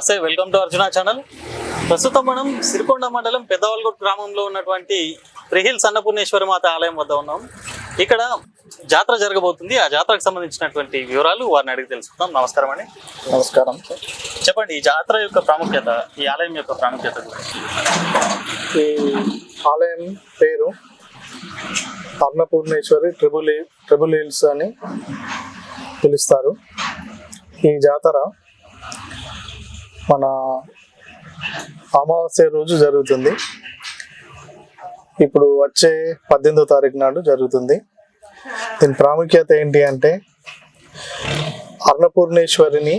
నమస్తే welcome to Arjuna channel. ప్రస్తుతం మనం సిరికొండ మండలం పెద్దవల్గొట్ గ్రామంలో ఉన్నటువంటి ప్రిహిల్స్ అన్నపూర్ణేశ్వరి మాత ఆలయం వద్ద ఉన్నాం. ఇక్కడ జాతర జరగబోతుంది. ఆ జాతరకు సంబంధించినటువంటి వివరాలు వారిని అడిగి తెలుసుకుందాం. నమస్కారం అండి. నమస్కారం. చెప్పండి ఈ జాతర యొక్క ప్రాముఖ్యత ఈ ఆలయం యొక్క ప్రాముఖ్యత గురించి. ఈ ఆలయం పేరు అన్నపూర్ణేశ్వరి ట్రిబుల్ ట్రిబుల్ హిల్స్ అని పిలుస్తారు. ఈ జాతర మన అమావాస్య రోజు జరుగుతుంది. ఇప్పుడు వచ్చే పద్దెనిమిదో తారీఖు నాడు జరుగుతుంది. దీని ప్రాముఖ్యత ఏంటి అంటే అన్నపూర్ణేశ్వరిని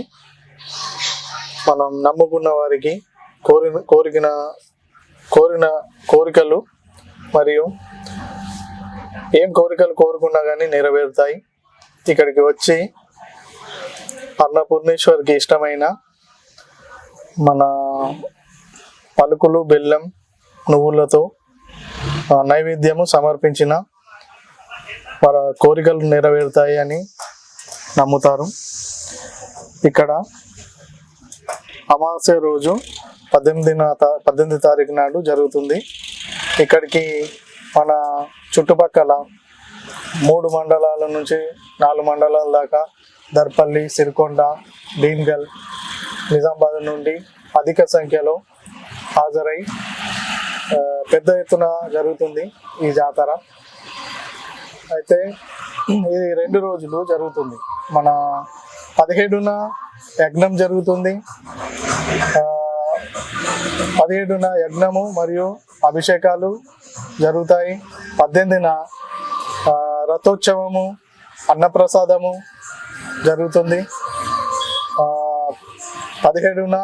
మనం నమ్ముకున్న వారికి కోరిన కోరికిన కోరిన కోరికలు మరియు ఏం కోరికలు కోరుకున్నా కానీ నెరవేరుతాయి. ఇక్కడికి వచ్చి అన్నపూర్ణేశ్వరికి ఇష్టమైన మన పలుకులు బెల్లం నువ్వులతో నైవేద్యము సమర్పించిన వారి కోరికలు నెరవేరుతాయి అని నమ్ముతారు. ఇక్కడ అమావాస్య రోజు పద్దెనిమిది పద్దెనిమిది తారీఖు నాడు జరుగుతుంది. ఇక్కడికి మన చుట్టుపక్కల మూడు మండలాల నుంచి నాలుగు మండలాల దాకా దర్పల్లి సిరికొండ భీమ్గల్ నిజామాబాద్ నుండి అధిక సంఖ్యలో హాజరై పెద్ద ఎత్తున జరుగుతుంది ఈ జాతర. అయితే ఇది రెండు రోజులు జరుగుతుంది. మన పదిహేడున యజ్ఞం జరుగుతుంది. పదిహేడున యజ్ఞము మరియు అభిషేకాలు జరుగుతాయి. పద్దెనిమిదిన రథోత్సవము అన్నప్రసాదము జరుగుతుంది. పదిహేడున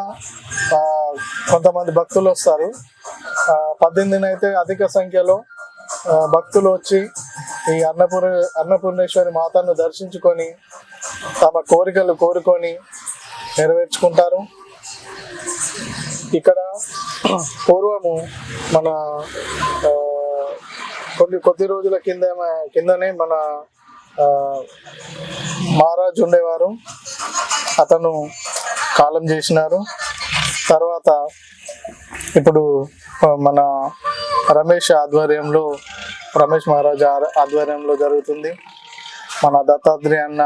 కొంతమంది భక్తులు వస్తారు. పద్దెనిమిదిన అయితే అధిక సంఖ్యలో భక్తులు వచ్చి ఈ అన్నపూర్ అన్నపూర్ణేశ్వరి మాతను దర్శించుకొని తమ కోరికలు కోరుకొని నెరవేర్చుకుంటారు. ఇక్కడ పూర్వము మన కొన్ని కొద్ది రోజుల కింద కిందనే మన మహారాజు ఉండేవారు. అతను కాలం చేసినారు. తర్వాత ఇప్పుడు మన రమేష్ ఆధ్వర్యంలో రమేష్ మహారాజ్ ఆధ్వర్యంలో జరుగుతుంది. మన దత్తాత్రేయ అన్న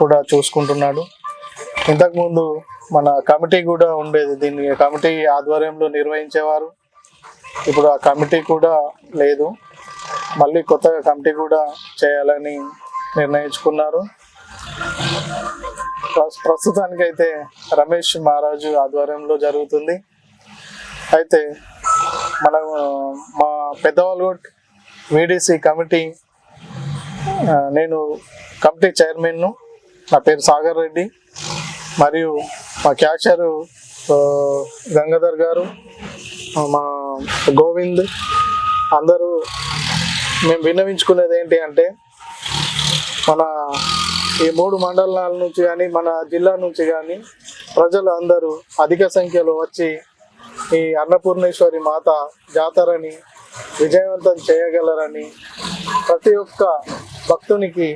కూడా చూసుకుంటున్నాడు. ఇంతకుముందు మన కమిటీ కూడా ఉండేది. దీన్ని కమిటీ ఆధ్వర్యంలో నిర్వహించేవారు. ఇప్పుడు ఆ కమిటీ కూడా లేదు. మళ్ళీ కొత్తగా కమిటీ కూడా చేయాలని నిర్ణయించుకున్నారు. ప్రస్తుతానికైతే రమేష్ మహారాజు ఆధ్వర్యంలో జరుగుతుంది. అయితే మన మా పెద్దవాళ్ళగొట్ వీడిసి కమిటీ నేను కమిటీ చైర్మన్ను. నా పేరు సాగర్ రెడ్డి. మరియు మా క్యాషరు గంగాధర్ గారు మా గోవింద్. అందరూ మేము విన్నవించుకునేది ఏంటి అంటే మన ఈ మూడు మండలాల నుంచి కానీ మన జిల్లా నుంచి కానీ ప్రజలు అందరూ అధిక సంఖ్యలో వచ్చి ఈ అన్నపూర్ణేశ్వరి మాత జాతరని విజయవంతం చేయగలరని ప్రతి ఒక్క భక్తునికి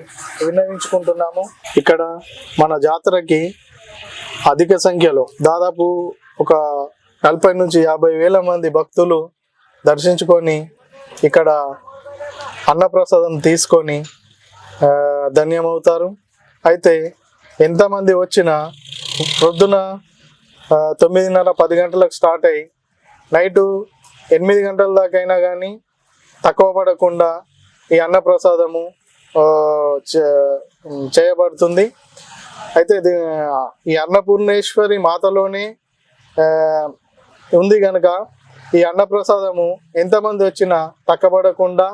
విన్నవించుకుంటున్నాము. ఇక్కడ మన జాతరకి అధిక సంఖ్యలో దాదాపు ఒక నలభై నుంచి యాభై వేల మంది భక్తులు దర్శించుకొని ఇక్కడ అన్నప్రసాదం తీసుకొని ధన్యమవుతారు. అయితే ఎంతమంది వచ్చినా ప్రొద్దున తొమ్మిదిన్నర పది గంటలకు స్టార్ట్ అయ్యి నైటు ఎనిమిది గంటల దాకైనా కానీ తక్కువ పడకుండా ఈ అన్నప్రసాదము చే- చేయబడుతుంది. అయితే ఈ అన్నపూర్ణేశ్వరి మాతలోనే ఉంది కనుక ఈ అన్నప్రసాదము ఎంతమంది వచ్చినా తక్కబడకుండా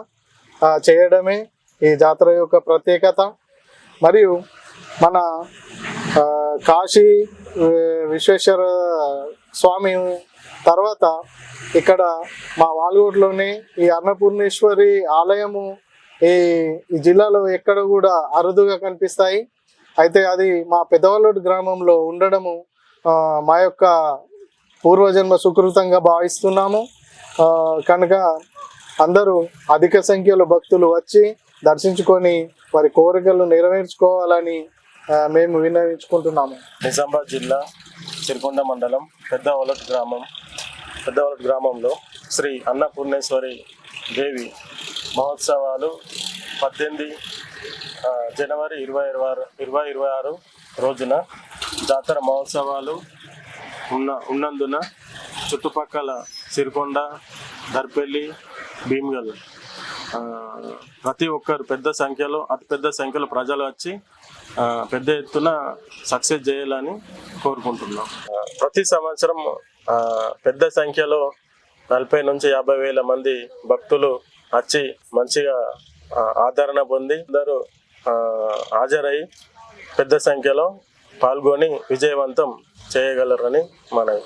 చేయడమే ఈ జాతర యొక్క ప్రత్యేకత. మరియు మన కాశీ విశ్వేశ్వర స్వామి తర్వాత ఇక్కడ మా వాల్గోట్లోనే ఈ అన్నపూర్ణేశ్వరి ఆలయము ఈ ఈ జిల్లాలో ఎక్కడ కూడా అరుదుగా కనిపిస్తాయి. అయితే అది మా పెద్దవల్లుడు గ్రామంలో ఉండడము మా యొక్క పూర్వజన్మ సుకృతంగా భావిస్తున్నాము. కనుక అందరూ అధిక సంఖ్యలో భక్తులు వచ్చి దర్శించుకొని వారి కోరికలు నెరవేర్చుకోవాలని మేము వినియోగించుకుంటున్నాము నిజామాబాద్ జిల్లా సిరికొండ మండలం పెద్ద ఒలట్ గ్రామం. పెద్ద ఒలట్ గ్రామంలో శ్రీ అన్నపూర్ణేశ్వరి దేవి మహోత్సవాలు పద్దెనిమిది జనవరి ఇరవై ఇరవై ఆరు ఇరవై ఇరవై ఆరు రోజున జాతర మహోత్సవాలు ఉన్న ఉన్నందున చుట్టుపక్కల సిరికొండ దర్పల్లి భీమ్గల్ ప్రతి ఒక్కరు పెద్ద సంఖ్యలో అతిపెద్ద సంఖ్యలో ప్రజలు వచ్చి పెద్ద ఎత్తున సక్సెస్ చేయాలని కోరుకుంటున్నాం. ప్రతి సంవత్సరం పెద్ద సంఖ్యలో నలభై నుంచి యాభై వేల మంది భక్తులు వచ్చి మంచిగా ఆదరణ పొంది అందరూ హాజరై పెద్ద సంఖ్యలో పాల్గొని విజయవంతం చేయగలరని మనవి.